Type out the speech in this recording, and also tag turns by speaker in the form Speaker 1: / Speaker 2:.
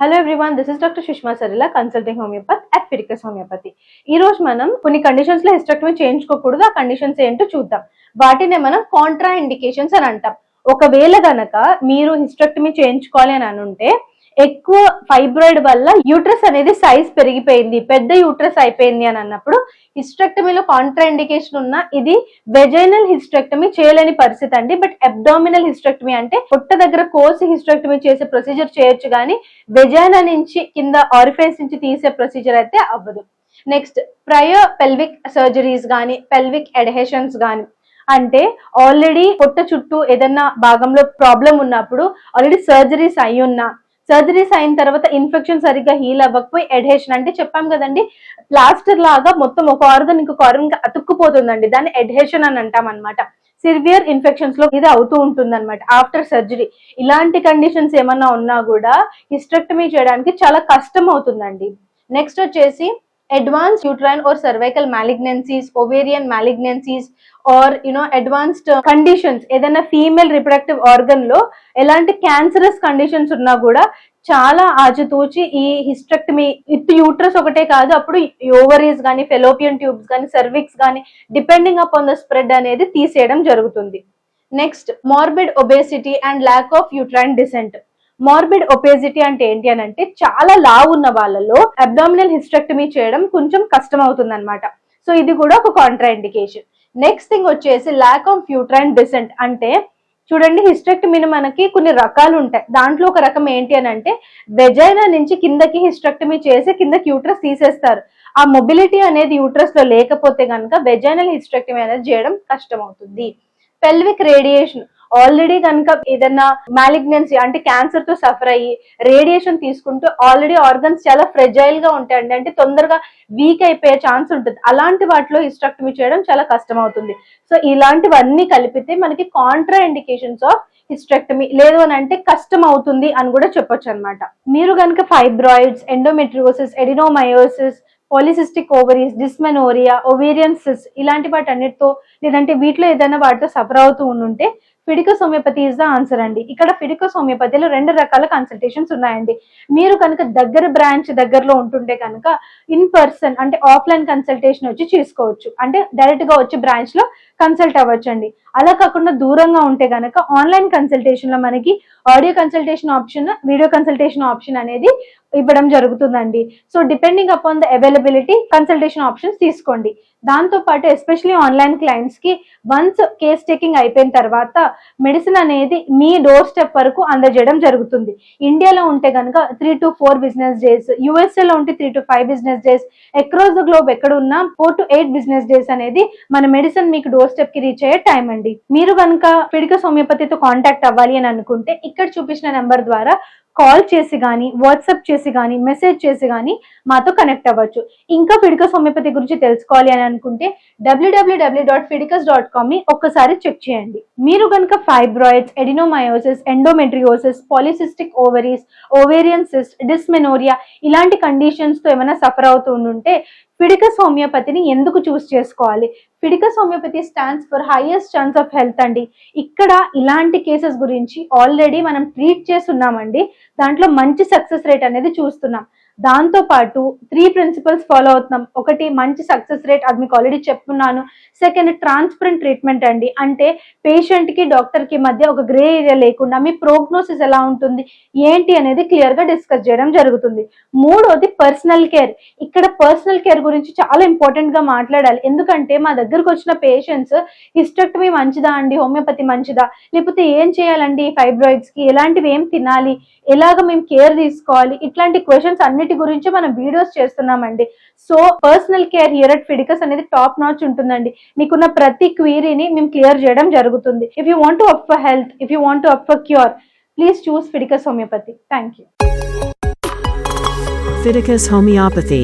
Speaker 1: Hello everyone this is doctor Sushma Sarila consulting homeopath at Fiticus homeopathy ఈ రోజు మనం కొన్ని కండిషన్స్లో హిస్టెక్టమీ చేయించుకోకూడదు. ఆ కండిషన్స్ ఏంటో చూద్దాం. వాటినే మనం కాంట్రా ఇండికేషన్స్ అని అంటాం. ఒకవేళ గనక మీరు హిస్టెక్టమీ చేయించుకోవాలి అని అనుంటే ఎక్కువ ఫైబ్రాయిడ్ వల్ల యూట్రస్ అనేది సైజ్ పెరిగిపోయింది. పెద్ద యూట్రస్ అయిపోయింది అని అన్నప్పుడు హిస్టెక్టమీలో కాంట్రాఇండికేషన్ ఉన్న ఇది వెజైనల్ హిస్టెక్టమీ చేయలేని పరిస్థితి అండి. బట్ అబ్డామినల్ హిస్టెక్టమీ అంటే పొట్ట దగ్గర కోసి హిస్టెక్టమీ చేసే ప్రొసీజర్ చేయొచ్చు కానీ వెజైనా నుంచి కింద ఆరిఫైస్ నుంచి తీసే ప్రొసీజర్ అయితే అవ్వదు. నెక్స్ట్ ప్రయో పెల్విక్ సర్జరీస్ కానీ పెల్విక్ ఎడహేషన్స్ కానీ అంటే ఆల్రెడీ పొట్ట చుట్టూ ఏదన్నా భాగంలో ప్రాబ్లం ఉన్నప్పుడు ఆల్రెడీ సర్జరీస్ అయ్యున్నా ఉన్నా సర్జరీస్ అయిన తర్వాత ఇన్ఫెక్షన్ సరిగ్గా హీల్ అవ్వకపోయి ఎడ్హెషన్ అంటే చెప్పాం కదండి. ప్లాస్టర్ లాగా మొత్తం ఒక ఆర్గన్ ఇంకొక ఆర్గన్ అతుక్కుపోతుందండి. దాన్ని ఎడ్హెషన్ అని అంటాం అనమాట సివియర్ ఇన్ఫెక్షన్స్లో ఇది అవుతూ ఉంటుంది అనమాట ఆఫ్టర్ సర్జరీ. ఇలాంటి కండిషన్స్ ఏమన్నా ఉన్నా కూడా హిస్టెక్టమీ చేయడానికి చాలా కష్టం అవుతుందండి. నెక్స్ట్ వచ్చేసి advance uterine or cervical malignancies ovarian malignancies or you know advanced conditions ఏదైనా ఫీమేల్ రిప్రొడక్టివ్ ఆర్గన్లో ఎలాంటి క్యాన్సరస్ కండిషన్స్ ఉన్నా కూడా చాలా ఆచితూచి ఈ హిస్టెక్టమీ ఇట్ యూట్రస్ ఒకటే కాదు అప్పుడు ఓవరీస్ కానీ ఫెలోపియన్ ట్యూబ్స్ కానీ సర్విక్స్ కానీ depending up on the spread అనేది తీసేయడం జరుగుతుంది. Next morbid obesity and lack of uterine descent morbid obesity అంటే ఏంటి అని అంటే చాలా లావు ఉన్న వాళ్ళలో అబ్డామినల్ హిస్ట్రక్టమీ చేయడం కొంచెం కష్టం అవుతుంది అనమాట సో ఇది కూడా ఒక కాంట్రా ఇండికేషన్ నెక్స్ట్ థింగ్ వచ్చేసి ల్యాక్ ఆఫ్ యూట్రైన్ డిసెంట్ అంటే చూడండి హిస్టెక్టమీని మనకి కొన్ని రకాలు ఉంటాయి. దాంట్లో ఒక రకం ఏంటి అని అంటే వెజైనా నుంచి కిందకి హిస్టెక్టమీ చేసి కిందకి యూట్రస్ తీసేస్తారు. ఆ మొబిలిటీ అనేది యూట్రస్లో లేకపోతే కనుక వెజైనల్ హిస్టెక్టమీ అనేది చేయడం కష్టం అవుతుంది పెల్విక్ రేడియేషన్ ఆల్రెడీ కనుక ఏదన్నా మ్యాలిగ్నెన్సీ అంటే క్యాన్సర్తో సఫర్ అయ్యి రేడియేషన్ తీసుకుంటూ ఆల్రెడీ ఆర్గన్స్ చాలా ఫ్రెజైల్గా ఉంటాయండి. అంటే తొందరగా వీక్ అయిపోయే ఛాన్స్ ఉంటుంది. అలాంటి వాటిలో హిస్టెక్టమీ చేయడం చాలా కష్టం అవుతుంది సో ఇలాంటివన్నీ కలిపితే మనకి కాంట్రా ఇండికేషన్స్ ఆఫ్ హిస్టెక్టమీ లేదు అని అంటే కష్టం అవుతుంది అని కూడా చెప్పొచ్చు అనమాట మీరు కనుక fibroids endometriosis adenomyosis polycystic ovaries dysmenorrhea ovarian cysts ఇలాంటి వాటి అన్నిటితో లేదంటే వీటిలో ఏదైనా వాటితో సఫర్ అవుతూ ఉండుంటే Fiticus homeopathy is the answer అండి. ఇక్కడ ఫిడికస్ హోమియోపతిలో రెండు రకాల కన్సల్టేషన్స్ ఉన్నాయండి. మీరు కనుక దగ్గర బ్రాంచ్ దగ్గరలో ఉంటుంటే కనుక ఇన్ పర్సన్ అంటే ఆఫ్లైన్ కన్సల్టేషన్ వచ్చి చేసుకోవచ్చు. అంటే డైరెక్ట్గా వచ్చి బ్రాంచ్లో కన్సల్ట్ అవ్వచ్చు అండి అలా కాకుండా దూరంగా ఉంటే కనుక ఆన్లైన్ కన్సల్టేషన్లో మనకి audio consultation option video consultation option అనేది ఇవ్వడం జరుగుతుందండి. So depending upon the availability consultation options తీసుకోండి. దాంతో పాటు ఎస్పెషలీ ఆన్లైన్ క్లయింట్స్కి వన్స్ కేస్ టేకింగ్ అయిపోయిన తర్వాత మెడిసిన్ అనేది మీ డోర్ స్టెప్ వరకు అందజేయడం జరుగుతుంది. ఇండియాలో ఉంటే కనుక three to four business days యుఎస్ఏలో ఉంటే three to five business days across the globe ఎక్కడ ఉన్నా four to eight business days అనేది మన మెడిసిన్ మీకు డోర్ స్టెప్కి రీచ్ అయ్యే టైం అండి. మీరు కనుక ఫిడికస్ హోమియోపతితో కాంటాక్ట్ అవ్వాలి అని అనుకుంటే ఇక్కడ చూపించిన నెంబర్ ద్వారా కాల్ చేసి కానీ వాట్సాప్ చేసి కానీ మెసేజ్ చేసి కానీ మాతో కనెక్ట్ అవ్వచ్చు. ఇంకా ఫిడికస్ హోమియోపతి గురించి తెలుసుకోవాలి అని అనుకుంటే WWW dot Fiticus dot com ఒక్కసారి చెక్ చేయండి. మీరు కనుక fibroids adenomyosis endometriosis polycystic ovaries ovarian cyst dysmenorrhea ఇలాంటి కండిషన్స్తో ఏమైనా సఫర్ అవుతూ ఉంటే ఫిడికస్ హోమియోపతిని ఎందుకు చూస్ చేసుకోవాలి? Fiticus homeopathy stands for highest chance of health అండి. ఇక్కడ ఇలాంటి కేసెస్ గురించి ఆల్రెడీ మనం ట్రీట్ చేస్తున్నామండి. దాంట్లో మంచి సక్సెస్ రేట్ అనేది చూస్తున్నాం. దాంతో పాటు త్రీ ప్రిన్సిపల్స్ ఫాలో అవుతున్నాం. ఒకటి మంచి సక్సెస్ రేట్ అది మీకు ఆల్రెడీ చెప్తున్నాను. సెకండ్ ట్రాన్స్పరెంట్ ట్రీట్మెంట్ అండి. అంటే పేషెంట్కి డాక్టర్కి మధ్య ఒక గ్రే ఏరియా లేకుండా మీ ప్రోగ్నోసిస్ ఎలా ఉంటుంది ఏంటి అనేది క్లియర్గా డిస్కస్ చేయడం జరుగుతుంది. మూడోది పర్సనల్ కేర్ ఇక్కడ పర్సనల్ కేర్ గురించి చాలా ఇంపార్టెంట్గా మాట్లాడాలి. ఎందుకంటే మా దగ్గరకు వచ్చిన పేషెంట్స్ హిస్టెక్టమీ మంచిదా అండి హోమియోపతి మంచిదా? లేకపోతే ఏం చేయాలండి ఫైబ్రాయిడ్స్కి? ఎలాంటివి ఏం తినాలి? ఎలాగ మేము కేర్ తీసుకోవాలి? ఇట్లాంటి క్వశ్చన్స్ అన్ని అన్నిటి గురించి మనం వీడియోస్ చేస్తున్నామండి. So personal care here Fiticus అనేది టాప్ నాచ్ ఉంటుందండి. మీకున్న ప్రతి క్వీరీని మేము క్లియర్ చేయడం జరుగుతుంది. If you want to up for health if you want to up for cure please choose Fiticus homeopathy thank you
Speaker 2: Fiticus Homeopathy.